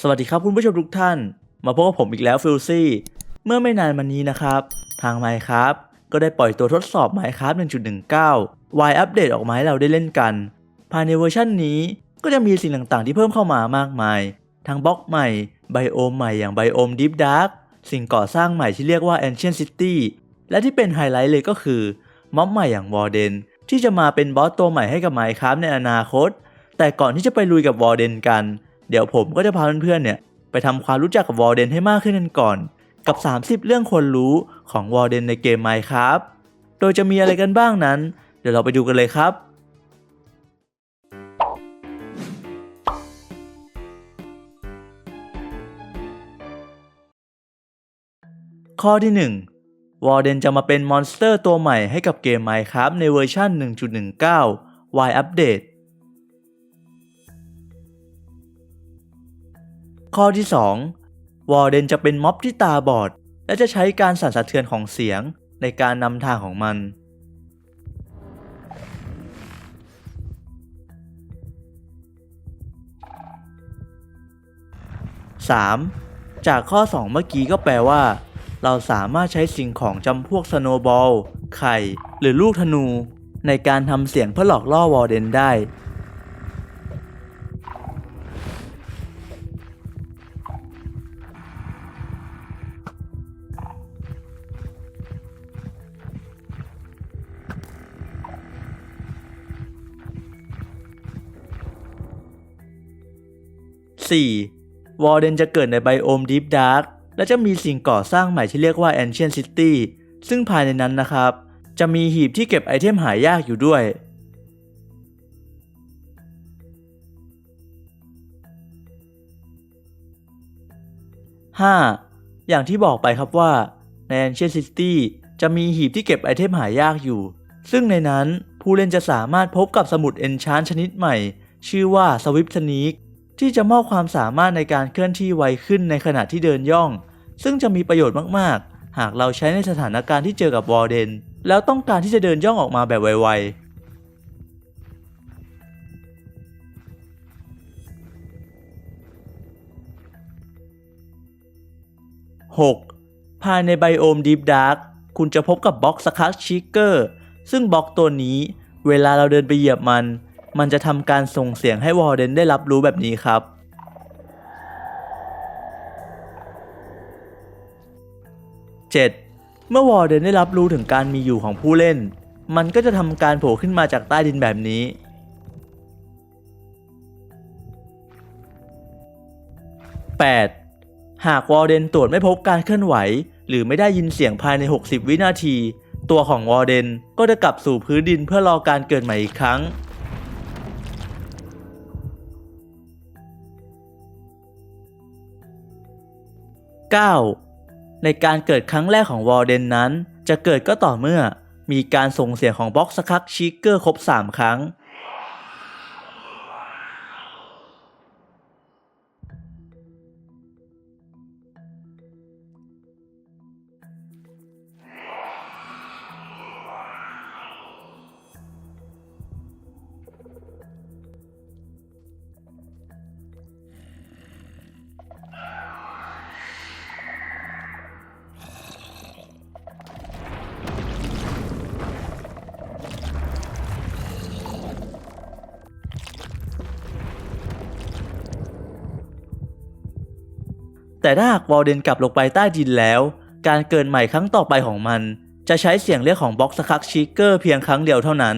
สวัสดีครับคุณผู้ชมทุกท่าน มาพบกับผมอีกแล้วฟิลซี่ เมื่อไม่นานมานี้นะครับ ทาง Minecraft ก็ได้ปล่อยตัวทดสอบ Minecraft 1.19 Y อัปเดตออกมาให้เราได้เล่นกัน ภายในเวอร์ชันนี้ก็จะมีสิ่งต่างๆ ที่เพิ่มเข้ามามากมาย ทั้งบล็อกใหม่ ไบโอมใหม่อย่างไบโอม Deep Dark สิ่งก่อสร้างใหม่ที่เรียกว่า Ancient City และที่เป็นไฮไลท์เลยก็คือ ม็อบใหม่อย่าง Warden ที่จะมาเป็นบอสตัวใหม่ให้กับ Minecraft ในอนาคต แต่ก่อนที่จะไปลุยกับ Warden กัน เดี๋ยวผมก็จะพาเพื่อนๆเนี่ยไปทำความรู้จักกับ Warden ให้มากขึ้นกันก่อน กับ 30 เรื่องควรรู้ของ Warden ในเกม Minecraft โดยจะมีอะไรกันบ้างนั้น เดี๋ยวเราไปดูกันเลยครับ ข้อที่1 Warden จะมาเป็นมอนสเตอร์ตัวใหม่ให้กับเกม Minecraft ในเวอร์ชัน1.19 Y Update ข้อที่ 2 วอร์เดนจะเป็นม็อบที่ตาบอด และจะใช้การสั่นสะเทือนของเสียงในการนำทางของมัน 3. จากข้อ 2 เมื่อกี้ก็แปลว่า เราสามารถใช้สิ่งของจำพวกสโนบอล ไข่ หรือลูกธนู ในการทำเสียงเพื่อหลอกล่อวอร์เดนได้ 4. วอร์เดนจะเกิดในไบโอม Deep Dark และจะมีสิ่งก่อสร้างใหม่ที่เรียกว่า Ancient City ซึ่งภายในนั้นนะครับ จะมีหีบที่เก็บไอเทมหายากอยู่ด้วย 5. อย่างที่บอกไปครับว่าใน Ancient City จะมีหีบที่เก็บไอเทมหายากอยู่ ซึ่งในนั้นผู้เล่นจะสามารถพบกับสมุด Enchant ชนิดใหม่ ชื่อว่า Swift Sneak ที่จะมอบความสามารถในการเคลื่อนที่ไวขึ้นในขณะที่เดินย่อง ซึ่งจะมีประโยชน์มากๆ หากเราใช้ในสถานการณ์ที่เจอกับวอร์เดน แล้วต้องการที่จะเดินย่องออกมาแบบไวๆ 6. ภายในไบโอม Deep Dark คุณจะพบกับบล็อกสคัสชิกเกอร์ซึ่งบล็อกตัวนี้ เวลาเราเดินไปเหยียบมัน มันจะทำการส่งเสียงให้วอร์เดนได้รับรู้แบบนี้ครับ 7. เมื่อวอร์เดนได้รับรู้ถึงการมีอยู่ของผู้เล่น มันก็จะทำการโผล่ขึ้นมาจากใต้ดินแบบนี้ 8. หากวอร์เดนตรวจไม่พบการเคลื่อนไหว หรือไม่ได้ยินเสียงภายใน 60 วินาที ตัวของวอร์เดนก็จะกลับสู่พื้นดินเพื่อรอการเกิดใหม่อีกครั้ง 9. ในการเกิดครั้งแรกของวอลเดนนั้น จะเกิดก็ต่อเมื่อ มีการส่งเสียงของบ็อกสคักชิกเกอร์ครบ 3 ครั้ง แต่ถ้าหากวอลเดนกลับลงไปใต้ดินแล้ว การเกิดใหม่ครั้งต่อไปของมัน จะใช้เสียงเรียกของบ็อกซ์คักชิกเกอร์เพียงครั้งเดียวเท่านั้น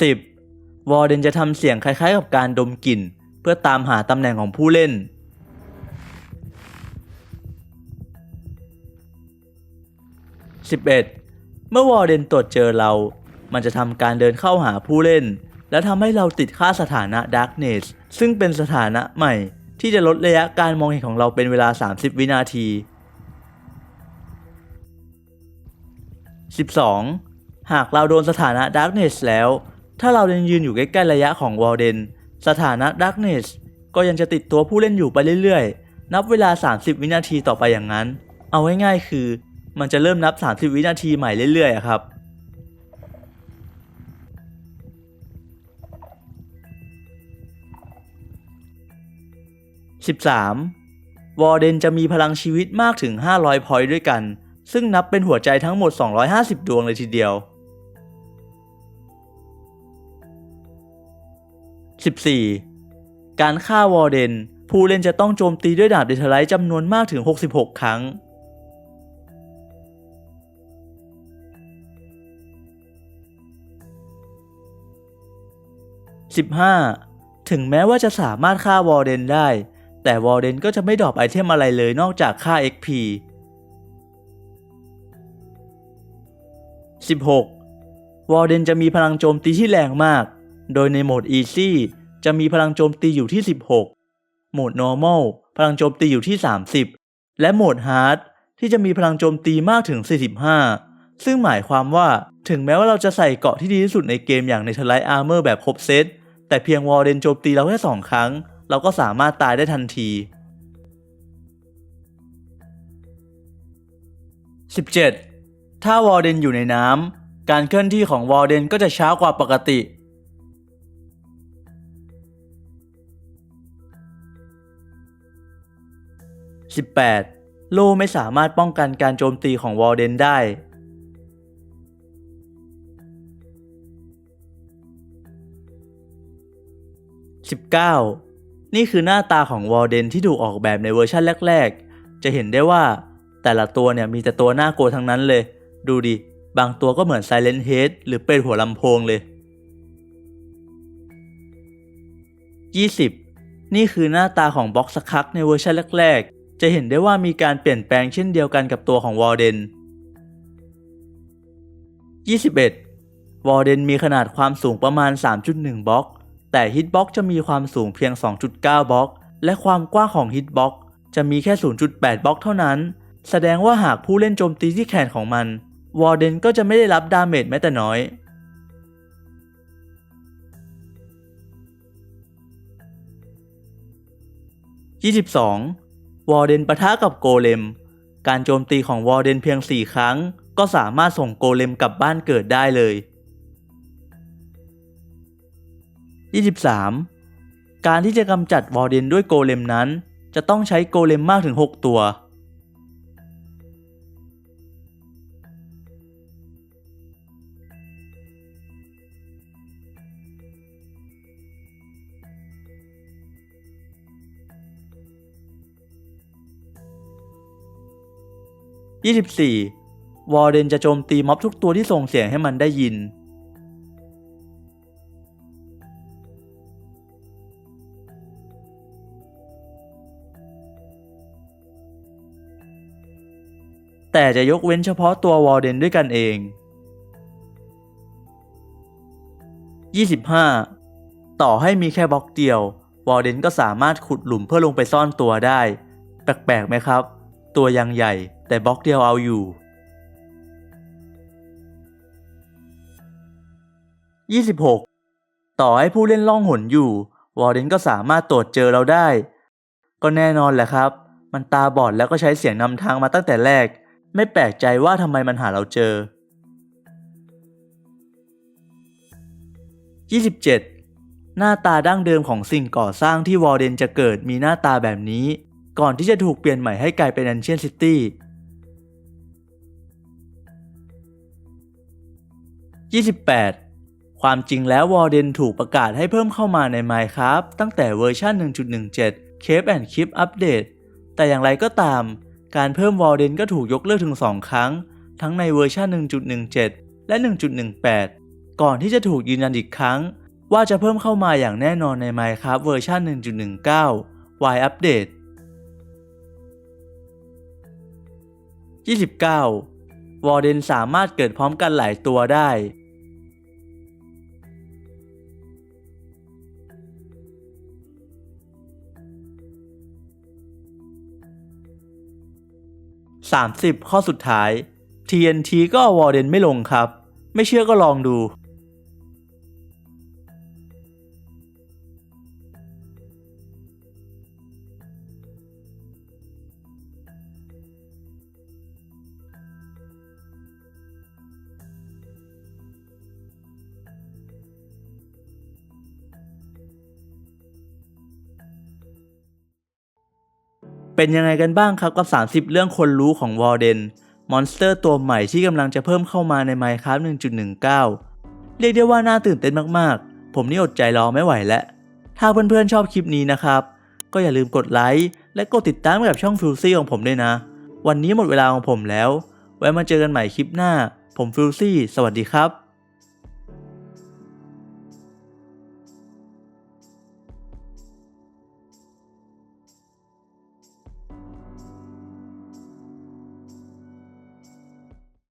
10. วอร์เดนจะทำเสียงคล้ายๆกับการดมกลิ่น เพื่อตามหาตำแหน่งของผู้เล่น 11. เมื่อวอร์เดนตรวจเจอเรา มันจะทำการเดินเข้าหาผู้เล่น และทำให้เราติดค่าสถานะ Darkness ซึ่งเป็นสถานะใหม่ ที่จะลดระยะการมองเห็นของเราเป็นเวลา 30 วินาที 12. หากเราโดนสถานะ Darkness แล้ว ถ้าเรายังยืนอยู่ใกล้ๆระยะของวอลเดน สถานะ Darkness ก็ยังจะติดตัวผู้เล่นอยู่ไปเรื่อยๆ นับเวลา 30 วินาทีต่อไปอย่างนั้น เอาง่ายๆคือ มันจะเริ่มนับ 30 วินาทีใหม่เรื่อยๆครับ 13. วอร์เดนจะมีพลังชีวิตมากถึง 500 พอยต์ด้วยกัน ซึ่งนับเป็นหัวใจทั้งหมด 250 ดวงเลยทีเดียว 14. การฆ่าวอร์เดน ผู้เล่นจะต้องโจมตีด้วยดาบเดทไลท์จำนวนมากถึง 66 ครั้ง 15. ถึงแม้ว่าจะสามารถฆ่าวอร์เดนได้ แต่วอร์เดนก็จะไม่ดรอปไอเทมอะไรเลยนอกจากค่า XP 16. วอร์เดนจะมีพลังโจมตีที่แรงมาก โดยในโหมด Easy จะมีพลังโจมตีอยู่ที่ 16 โหมด Normal พลังโจมตีอยู่ที่ 30 และโหมด Hard ที่จะมีพลังโจมตีมากถึง 45 ซึ่งหมายความว่าถึงแม้ว่าเราจะใส่เกราะที่ดีที่สุดในเกมอย่างในทลายอาร์เมอร์แบบครบเซตแต่เพียงวอร์เดนโจมตีเราแค่สองครั้ง เราก็สามารถตายได้ทันที 17. ถ้าวอร์เดนอยู่ในน้ำการเคลื่อนที่ของวอร์เดนก็จะช้ากว่าปกติ 18. โลไม่สามารถป้องกันการโจมตีของวอร์เดนได้ 19. นี่คือหน้าตาของวอร์เดนที่ถูกออกแบบในเวอร์ชันแรก ๆ จะเห็นได้ว่าแต่ละตัวเนี่ยมีแต่ตัวน่ากลัวทั้งนั้นเลย ดูดิ บางตัวก็เหมือน Silent Head หรือเป็นหัวลำโพงเลย 20. นี่คือหน้าตาของบ็อกสคักในเวอร์ชันแรกๆ จะเห็นได้ว่ามีการเปลี่ยนแปลงเช่นเดียวกันกับตัวของวอร์เดน 21. วอร์เดนมีขนาดความสูงประมาณ 3.1 บล็อก แต่ฮิตบ็อกจะมีความสูงเพียง 2.9 บล็อก และความกว้างของฮิตบ็อกจะมีแค่ 0.8 บล็อกเท่านั้น แสดงว่าหากผู้เล่นโจมตีที่แขนของมัน วอร์เดนก็จะไม่ได้รับดาเมจแม้แต่น้อย 22. วอร์เดนปะทะกับโกเลม การโจมตีของวอร์เดนเพียง 4 ครั้ง ก็สามารถส่งโกเลมกลับบ้านเกิดได้เลย 23. การที่จะกำจัดวอร์เดนด้วยโกเลมนั้น จะต้องใช้โกเลมมากถึง 6 ตัว 24. วอร์เดนจะโจมตีม็อบทุกตัวที่ส่งเสียงให้มันได้ยิน แต่จะยกเว้นเฉพาะตัววอร์เดนด้วยกันเอง 25. ต่อให้มีแค่บล็อกเดียว วอร์เดนก็สามารถขุดหลุมเพื่อลงไปซ่อนตัวได้ แปลกๆไหมครับ ตัวยังใหญ่ แต่บล็อกเดียวเอาอยู่ 26. ต่อให้ผู้เล่นล่องหนอยู่ วอร์เดนก็สามารถตรวจเจอเราได้ ก็แน่นอนแหละครับ มันตาบอดแล้วก็ใช้เสียงนำทางมาตั้งแต่แรก ไม่แปลกใจว่าทำไมมันหาเราเจอ 27. หน้าตาดั้งเดิมของสิ่งก่อสร้างที่วอร์เดนจะเกิดมีหน้าตาแบบนี้ ก่อนที่จะถูกเปลี่ยนใหม่ให้กลายเป็น Ancient City 28. ความจริงแล้ววอร์เดนถูกประกาศให้เพิ่มเข้ามาใน Minecraft ตั้งแต่เวอร์ชัน1.17 Cave and Keep Update แต่อย่างไรก็ตาม การเพิ่มวอร์เดนก็ถูกยกเลิกถึง 2 ครั้ง ทั้งในเวอร์ชัน1.17 และ 1.18 ก่อนที่จะถูกยืนยันอีกครั้ง ว่าจะเพิ่มเข้ามาอย่างแน่นอนใน Minecraft เวอร์ชัน1.19 Y Update 29. วอร์เดนสามารถเกิดพร้อมกันหลายตัวได้ 30 ข้อสุดท้าย TNT ก็วอร์เดนไม่ลงครับ ไม่เชื่อก็ลองดู เป็นยังไงกันบ้างครับกับ 30 เรื่องคนรู้ของวอร์เดนมอนสเตอร์ตัวใหม่ที่กำลังจะเพิ่มเข้ามาใน Minecraft 1.19 เรียกได้ว่าน่าตื่นเต้นมากๆ ผมนี่อดใจรอไม่ไหวแล้ว ถ้าเพื่อนๆชอบคลิปนี้นะครับ ก็อย่าลืมกดไลค์และกดติดตามกับช่องฟิลซี่ของผมด้วยนะ วันนี้หมดเวลาของผมแล้ว ไว้มาเจอกันใหม่คลิปหน้า ผมฟิลซี่ สวัสดีครับ